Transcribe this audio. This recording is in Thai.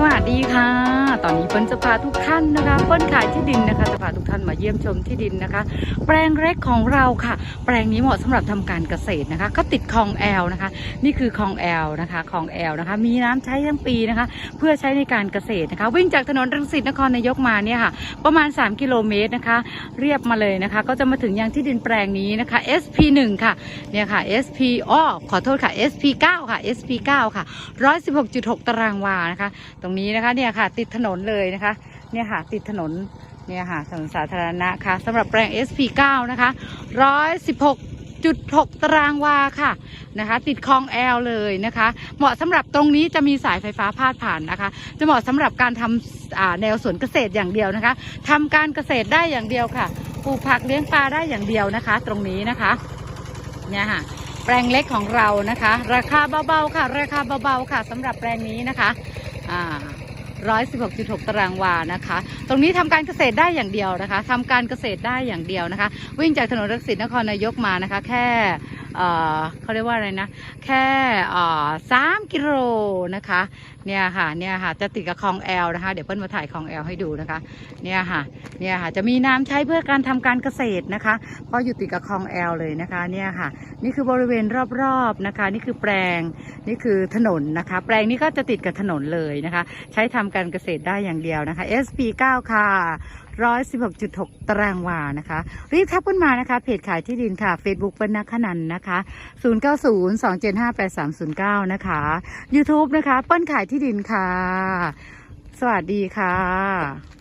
สวัสดีค่ะ ตอนนี้เปิ้ลจะพาทุกท่านนะคะ เปิ้ลขายที่ดินนะคะ จะพาทุกท่านมาเยี่ยมชมที่ดินนะคะ แปลงเล็กของเราค่ะ แปลงนี้เหมาะสำหรับทำการเกษตรนะคะ ก็ติดคลองแอลนะคะ นี่คือคลองแอลนะคะคลองแอลนะคะ มีน้ำใช้ทั้งปีนะคะ เพื่อใช้ในการเกษตรนะคะ วิ่งจากถนนรังสิตนครนายกมาเนี่ยค่ะ ประมาณ 3 กิโลเมตรนะคะ เรียบมาเลยนะคะ ก็จะมาถึงยังที่ดินแปลงนี้นะคะ SP1 ค่ะ เนี่ยค่ะ SP อ้อขอโทษค่ะ SP9 ค่ะ SP9 ค่ะ116.6 ตารางวานะคะตรงนี้นะคะเนี่ยค่ะ ติดถนนเลยนะคะ เนี่ยค่ะ ติดถนนเนี่ยค่ะถนนสาธารณะค่ะสำหรับแปลง SP9 นะคะ116.6ตารางวาค่ะนะคะ ติดคลองแอลเลยนะคะ เหมาะสำหรับตรงนี้จะมีสายไฟฟ้าพาดผ่านนะคะ จะเหมาะสำหรับการทำอ่าแนวสวนเกษตรอย่างเดียวนะคะทำการเกษตรได้อย่างเดียวค่ะปลูกผักเลี้ยงปลาได้อย่างเดียวนะคะ ตรงนี้นะคะเนี่ยค่ะแปลงเล็กของเรานะคะ ราคาเบาๆค่ะ ราคาเบาๆค่ะสำหรับแปลงนี้นะคะ อ่า116.6ตารางวานะคะ ตรงนี้ทำการเกษตรได้อย่างเดียวนะคะทำการเกษตรได้อย่างเดียวนะคะ วิ่งจากถนนรังสิตนครนายกมานะคะ แค่ เขาเรียกว่าอะไรนะ แค่สามกิโลนะคะ เนี่ยค่ะ เนี่ยค่ะ จะติดกับคลองแอลนะคะ เดี๋ยวเปิ้ลมาถ่ายคลองแอลให้ดูนะคะ เนี่ยค่ะ เนี่ยค่ะ จะมีน้ำใช้เพื่อการทำการเกษตรนะคะ เพราะอยู่ติดกับคลองแอลเลยนะคะ เนี่ยค่ะ นี่คือบริเวณรอบๆนะคะ นี่คือแปลง นี่คือถนนนะคะ แปลงนี้ก็จะติดกับถนนเลยนะคะ ใช้ทำการเกษตรได้อย่างเดียวนะคะ SP9 ค่ะ 116.6 ตารางวานะคะ รีบทักขึ้นมานะคะ เพจขายที่ดินค่ะ Facebook เปิ้ลนักขนันนะคะ 0902758309 นะคะ YouTube นะคะ เปิ้ลขายที่ดินค่ะ สวัสดีค่ะ